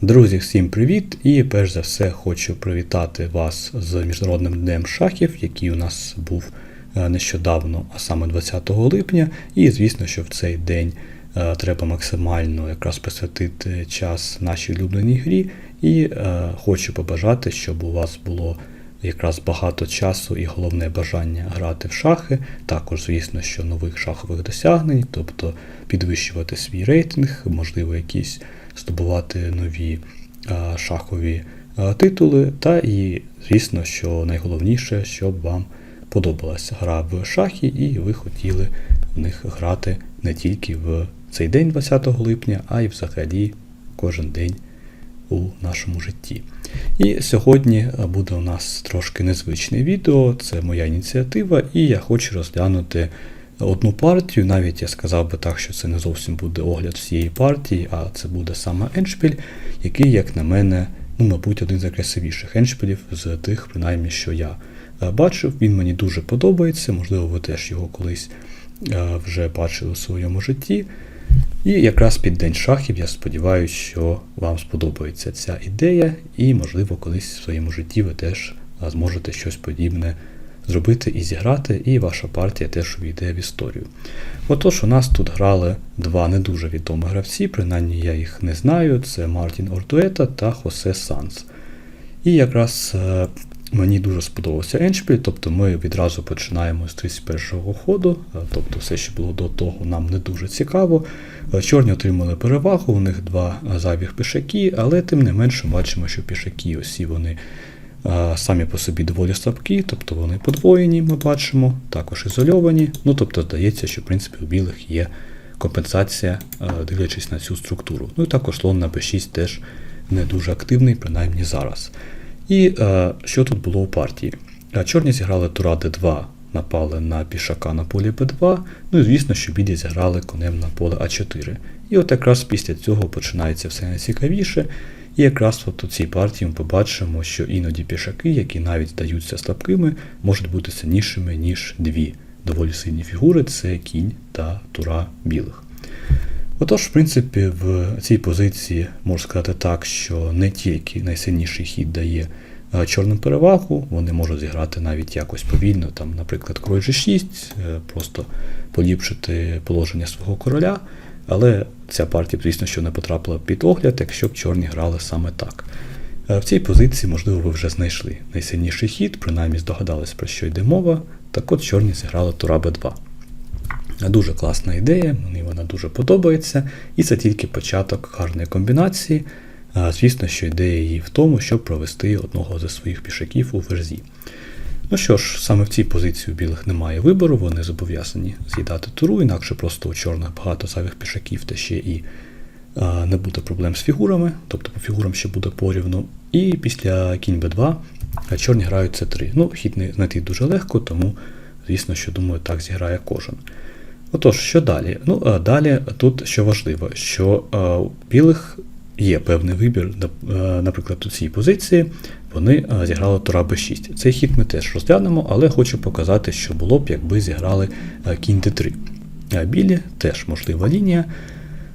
Друзі, всім привіт! І перш за все хочу привітати вас з Міжнародним днем шахів, який у нас був е, нещодавно, а саме 20 липня. І звісно, що в цей день е, треба максимально якраз присвятити час нашій улюбленій грі. І е, хочу побажати, щоб у вас було якраз багато часу і головне бажання грати в шахи. Також, звісно, що нових шахових досягнень, тобто підвищувати свій рейтинг, можливо, якісь здобувати нові шахові титули. Та і, звісно, що найголовніше, щоб вам подобалася гра в шахи, і ви хотіли в них грати не тільки в цей день, 20 липня, а й взагалі кожен день у нашому житті. І сьогодні буде у нас трошки незвичне відео, це моя ініціатива, і я хочу розглянути одну партію. Навіть я сказав би так, що це не зовсім буде огляд всієї партії, а це буде саме еншпіль, який, як на мене, ну, мабуть, один з найкрасивіших еншпілів з тих, принаймні, що я е, бачив. Він мені дуже подобається, можливо, ви теж його колись е, вже бачили у своєму житті. І якраз під День шахів я сподіваюся, що вам сподобається ця ідея, і, можливо, колись в своєму житті ви теж зможете щось подібне зробити і зіграти, і ваша партія теж увійде в історію. Отож, у нас тут грали два не дуже відомі гравці, принаймні я їх не знаю. Це Мартін Ортуета та Хосе Санс. І якраз е, мені дуже сподобався Еншпіль, тобто ми відразу починаємо з 31-го ходу, е, тобто все, що було до того, нам не дуже цікаво. Е, Чорні отримали перевагу, у них два зайвих пішаки, але тим не менше бачимо, що пішаки усі вони самі по собі доволі слабкі, тобто вони подвоєні, ми бачимо, також ізольовані. Ну тобто здається, що в принципі у білих є компенсація, е, дивлячись на цю структуру. Ну і також слон на b6 теж не дуже активний, принаймні зараз. І е, що тут було у партії? Е, Чорні зіграли тура d2, напали на пішака на полі b2, ну і звісно, що білі зіграли конем на поле а4. І от якраз після цього починається все найцікавіше. І якраз от у цій партії ми побачимо, що іноді пішаки, які навіть здаються слабкими, можуть бути сильнішими, ніж дві доволі сильні фігури це кінь та тура білих. Отож, в принципі, в цій позиції можна сказати так, що не тільки найсильніший хід дає е, чорним перевагу, вони можуть зіграти навіть якось повільно, там, наприклад, король G6, е, просто поліпшити положення свого короля. Але ця партія, звісно, що не потрапила під огляд, якщо б чорні грали саме так. Е, В цій позиції, можливо, ви вже знайшли найсильніший хід, принаймні здогадались, про що йде мова. Так от чорні зіграли тура Б2. Дуже класна ідея, мені вона дуже подобається, і це тільки початок гарної комбінації. Звісно, що ідея її в тому, щоб провести одного зі своїх пішаків у верзі. Ну що ж, саме в цій позиції у білих немає вибору, вони зобов'язані з'їдати туру, інакше просто у чорних багато зайвих пішаків та ще і а, не буде проблем з фігурами, тобто по фігурам ще буде порівну. І після кінь Б2 чорні грають С3. Ну, хід не знайти дуже легко, тому, звісно, що думаю, так зіграє кожен. Отож, що далі? Ну, а далі тут що важливо, що а, у білих є певний вибір, е, наприклад, у цій позиції вони зіграли тура b6. Цей хід ми теж розглянемо, але хочу показати, що було б, якби зіграли а, кінь d3. А білі теж можлива лінія.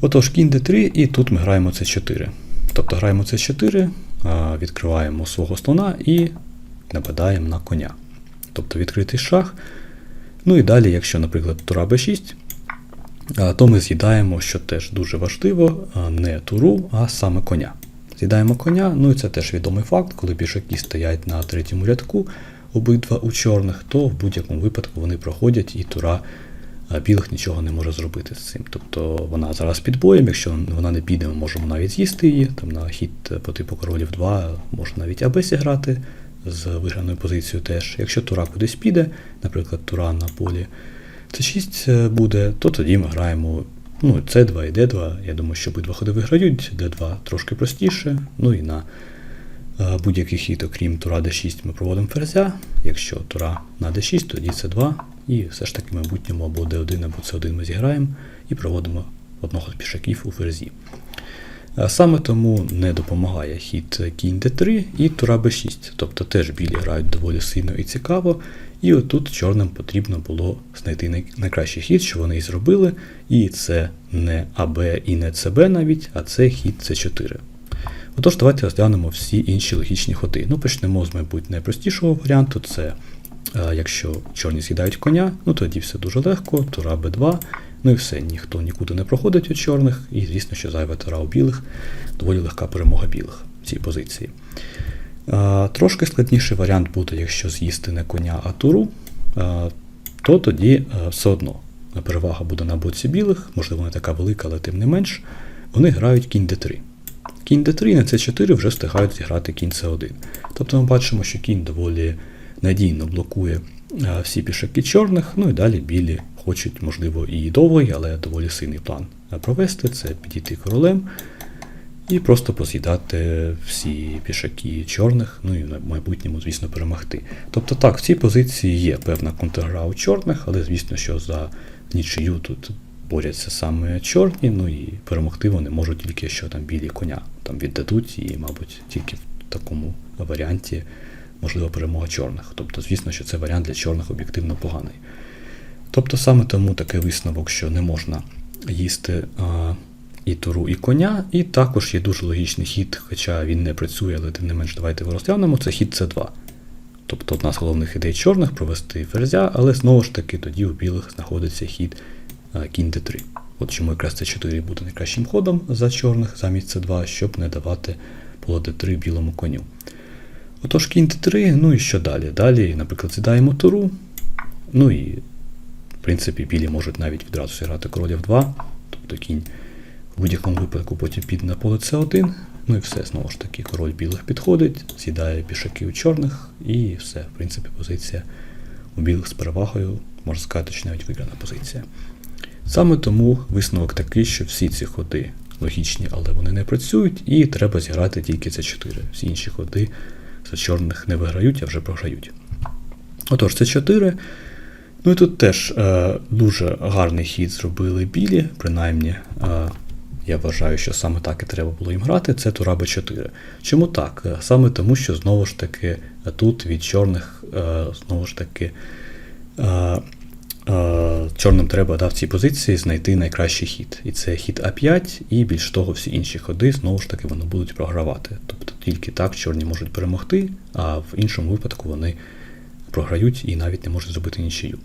Отож, кінь d3, і тут ми граємо c4. Тобто граємо c4, відкриваємо свого слона і нападаємо на коня. Тобто відкритий шах. Ну і далі, якщо, наприклад, тура b6, а, то ми з'їдаємо, що теж дуже важливо, не туру, а саме коня. З'їдаємо коня, ну і це теж відомий факт, коли пішаки стоять на третьому рядку, обидва у чорних, то в будь-якому випадку вони проходять і тура білих нічого не може зробити з цим. Тобто вона зараз під боєм, якщо вона не піде, ми можемо навіть з'їсти її. Там на хід по типу королів 2 можна навіть АБ зіграти з виграною позицією теж. Якщо тура кудись піде, наприклад, тура на полі С6 буде, то тоді ми граємо ну, С2 і Д2. Я думаю, що обидва ходи виграють, Д2 трошки простіше. Ну і на е, будь-який хід, окрім тура Д6, ми проводимо ферзя. Якщо тура на Д6, тоді С2. І все ж таки в майбутньому або Д1, або С1 ми зіграємо і проводимо одного з пішаків у ферзі. Саме тому не допомагає хід кінь d3 і тура b6, тобто теж білі грають доволі сильно і цікаво. І отут чорним потрібно було знайти найкращий хід, що вони і зробили. І це не АБ і не ЦБ навіть, а це хід С4. Отож, давайте розглянемо всі інші логічні ходи. Ну, почнемо з, мабуть, найпростішого варіанту. Це е, якщо чорні з'їдають коня, ну тоді все дуже легко, тура Б2, ну і все, ніхто нікуди не проходить у чорних, і звісно, що зайва тура у білих, доволі легка перемога білих в цій позиції. Трошки складніший варіант буде, якщо з'їсти не коня, а туру, то тоді е, все одно перевага буде на боці білих, можливо, не така велика, але тим не менш, вони грають кінь d3. Кінь d3 і на c4 вже встигають зіграти кінь c1. Тобто ми бачимо, що кінь доволі надійно блокує е, всі пішаки чорних, ну і далі білі хочуть, можливо, і довгий, але доволі сильний план е, провести. Це підійти королем і просто поз'їдати всі пішаки чорних, ну і в майбутньому, звісно, перемогти. Тобто так, в цій позиції є певна контргра у чорних, але звісно, що за нічию тут борються саме чорні, ну і перемогти вони можуть тільки, що там білі коня там віддадуть, і, мабуть, тільки в такому варіанті можлива перемога чорних. Тобто, звісно, що це варіант для чорних об'єктивно поганий. Тобто саме тому такий висновок, що не можна їсти і туру, і коня, і також є дуже логічний хід, хоча він не працює, але тим не менш давайте його розглянемо, це хід С2. Тобто одна з головних ідей чорних провести ферзя, але знову ж таки тоді у білих знаходиться хід а, кінь d3. От чому якраз С4 буде найкращим ходом за чорних замість С2, щоб не давати поле d3 білому коню. Отож, кінь d3, ну і що далі? Далі, наприклад, з'їдаємо туру. Ну і, в принципі, білі можуть навіть відразу зіграти король f2, тобто кінь в будь-якому випадку потім піде на поле С1. Ну і все, знову ж таки, король білих підходить, з'їдає пішаки у чорних, і все, в принципі, позиція у білих з перевагою, можна сказати, що навіть виграна позиція. Саме тому висновок такий, що всі ці ходи логічні, але вони не працюють, і треба зіграти тільки це 4. Всі інші ходи за чорних не виграють, а вже програють. Отож, це 4. Ну і тут теж е, дуже гарний хід зробили білі, принаймні. Е, я вважаю, що саме так і треба було їм грати, це Тура Б4. Чому так? Е, Саме тому, що знову ж таки тут від чорних, е, знову ж таки, е, е, чорним треба да, в цій позиції знайти найкращий хід. І це хід А5, і більш того, всі інші ходи, знову ж таки, вони будуть програвати. Тобто тільки так чорні можуть перемогти, а в іншому випадку вони програють і навіть не можуть зробити нічию.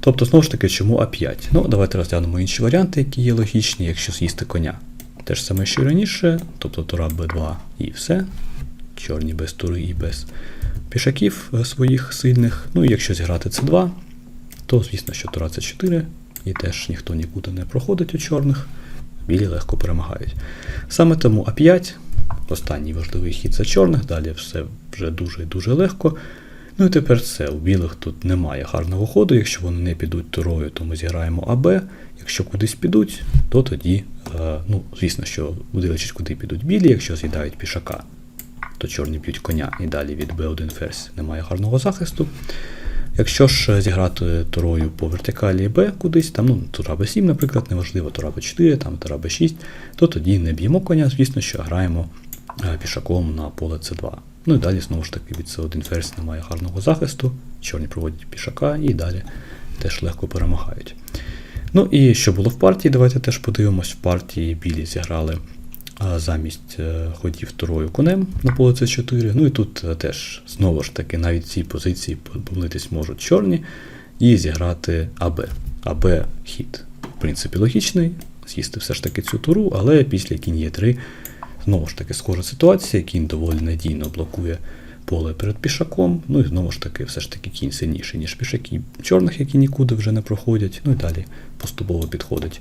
Тобто, знову ж таки, чому А5? Ну, давайте розглянемо інші варіанти, які є логічні, якщо з'їсти коня. Те ж саме, що і раніше, тобто тура Б2 і все. Чорні без тури і без пішаків е, своїх сильних. Ну і якщо зіграти С2, то звісно, що тура С4, і теж ніхто нікуди не проходить у чорних, білі легко перемагають. Саме тому А5, останній важливий хід за чорних, далі все вже дуже і дуже легко. Ну і тепер все. У білих тут немає гарного ходу. Якщо вони не підуть турою, то ми зіграємо АБ. Якщо кудись підуть, то тоді, е, ну, звісно, що дивлячись, куди підуть білі, якщо з'їдають пішака, то чорні б'ють коня і далі від Б1 ферзь немає гарного захисту. Якщо ж зіграти турою по вертикалі Б кудись, там, ну, тура Б7, наприклад, неважливо, тура Б4, там тура Б6, то тоді не б'ємо коня, звісно, що граємо е, пішаком на поле С2. Ну і далі, знову ж таки, від С1 ферзь немає гарного захисту, чорні проводять пішака і далі теж легко перемагають. Ну і що було в партії, давайте теж подивимось. В партії білі зіграли замість е, ходів турою конем на поле С4. Ну і тут е, теж, знову ж таки, навіть цій позиції помилитись можуть чорні і зіграти АБ. АБ хід, в принципі, логічний, з'їсти все ж таки цю туру, але після кінь Е3 Знову ж таки, схожа ситуація, кінь доволі надійно блокує поле перед пішаком. Ну і знову ж таки, все ж таки кінь сильніший, ніж пішаки чорних, які нікуди вже не проходять. Ну і далі поступово підходить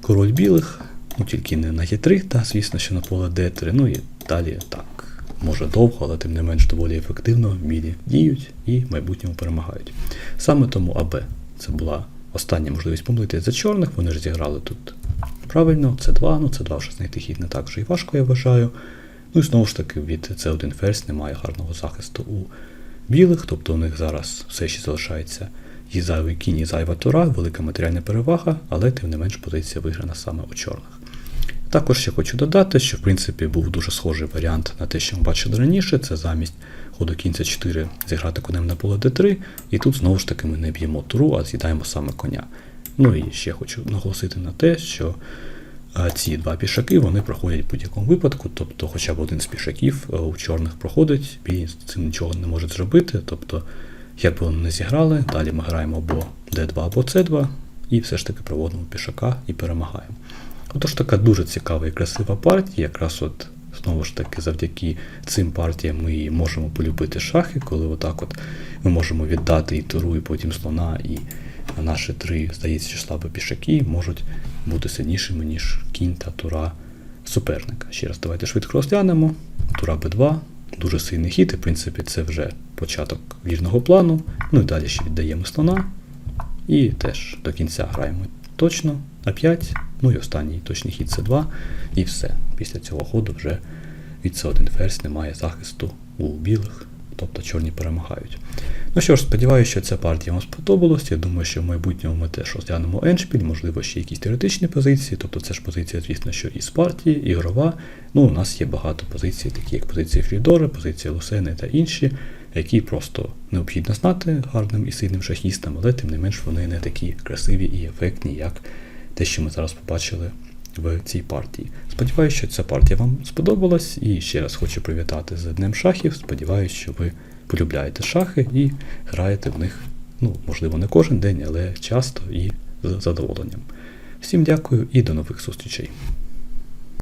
король білих, ну тільки не на Е3, та, звісно, що на поле Д3. Ну і далі так. Може довго, але тим не менш доволі ефективно білі діють і в майбутньому перемагають. Саме тому АБ це була остання можливість помилитися за чорних, вони ж зіграли тут Правильно, це 2, ну це 2 вже знайти хід не так вже і важко, я вважаю. Ну і знову ж таки, від С1 ферзь немає гарного захисту у білих, тобто у них зараз все ще залишається і зайвий кінь, і зайва тура, велика матеріальна перевага, але тим не менш позиція виграна саме у чорних. Також ще хочу додати, що в принципі був дуже схожий варіант на те, що ми бачили раніше, це замість ходу кінця 4 зіграти конем на поле d3, і тут знову ж таки ми не б'ємо туру, а з'їдаємо саме коня. Ну і ще хочу наголосити на те, що ці два пішаки вони проходять в будь-якому випадку, тобто хоча б один з пішаків е, у чорних проходить, білі з цим нічого не можуть зробити. Тобто, як би вони не зіграли, далі ми граємо або D2, або C2, і все ж таки проводимо пішака і перемагаємо. Отож така дуже цікава і красива партія, якраз от знову ж таки завдяки цим партіям ми і можемо полюбити шахи, коли отак от ми можемо віддати і туру, і потім слона, і наші три, здається, слабі пішаки можуть бути сильнішими, ніж кінь та тура суперника. Ще раз давайте швидко розглянемо. Тура Б2, дуже сильний хід, і в принципі це вже початок вірного плану. Ну і далі ще віддаємо слона. І теж до кінця граємо точно А5, ну і останній точний хід С2, і все. Після цього ходу вже від С1 ферзь немає захисту у білих, тобто чорні перемагають. Ну що ж, сподіваюся, що ця партія вам сподобалась. Я думаю, що в майбутньому ми теж розглянемо еншпіль, можливо, ще якісь теоретичні позиції. Тобто це ж позиція, звісно, що і з партії, ігрова. Ну, у нас є багато позицій, такі як позиції Фрідора, позиція Лусени та інші, які просто необхідно знати гарним і сильним шахістам, але тим не менш вони не такі красиві і ефектні, як те, що ми зараз побачили в цій партії. Сподіваюся, що ця партія вам сподобалась. І ще раз хочу привітати з Днем шахів. Сподіваюся, що ви полюбляєте шахи і граєте в них, ну, можливо, не кожен день, але часто і з задоволенням. Всім дякую і до нових зустрічей.